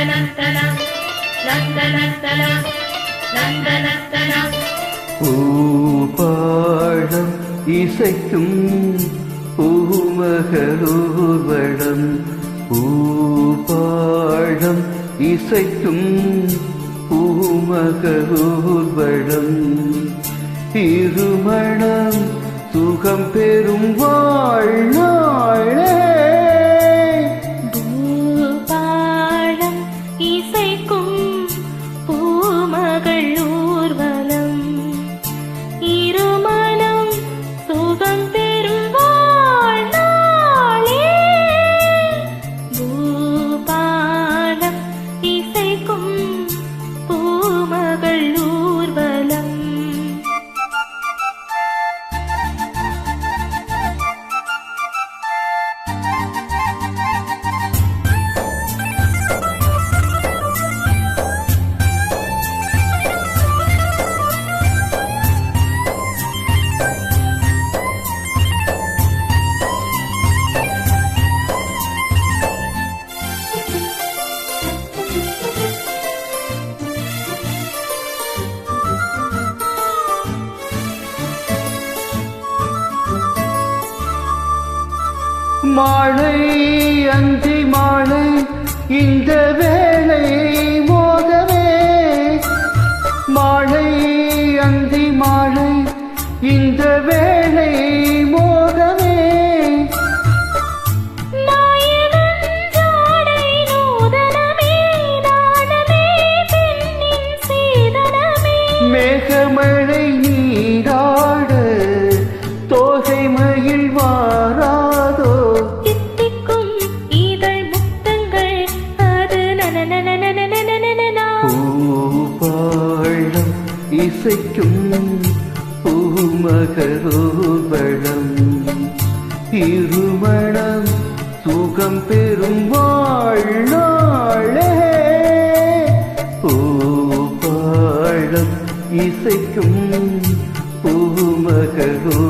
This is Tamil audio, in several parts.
நந்தனஸ்தன நந்தனஸ்தன பூபாழம் இசைக்கும் பூமகளூர்வடம் பூபாடம் இசைக்கும் பூமகளூர்வடம் இருமணம் சுகம் பெறும் வாழ்நாளே. மாலை அந்தி மாலை இந்த வேளை மோதவே. மாலை அந்தி மாலை இந்த வேளை மோதவே. மேகமழை இசைக்கும் பூமகரோபணம். இருமணம் சுகம் பெறும் வாழ்நாளே. பூபாழம் இசைக்கும் பூமகரோ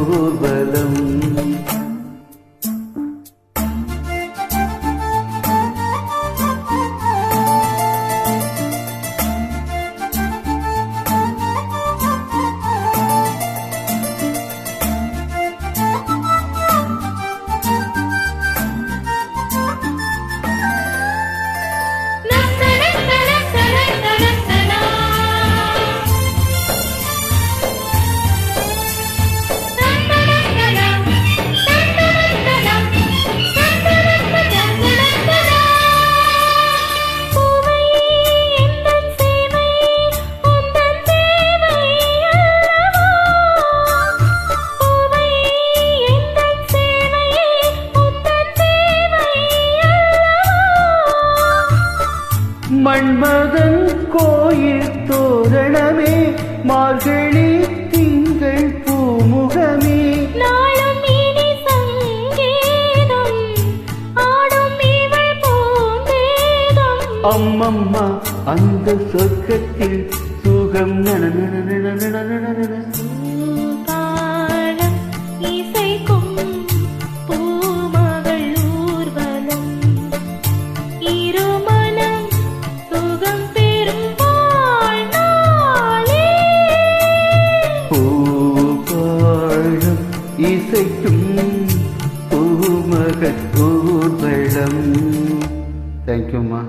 மன்மதன் கோயில் தோரணமே மார்கழி திங்கள் பூமுகமே அம்மம்மா அந்த சொர்க்கத்தில் சுகம் நனநனநனநனநனநன. ஊர்வலம் தேங்க்யூம்மா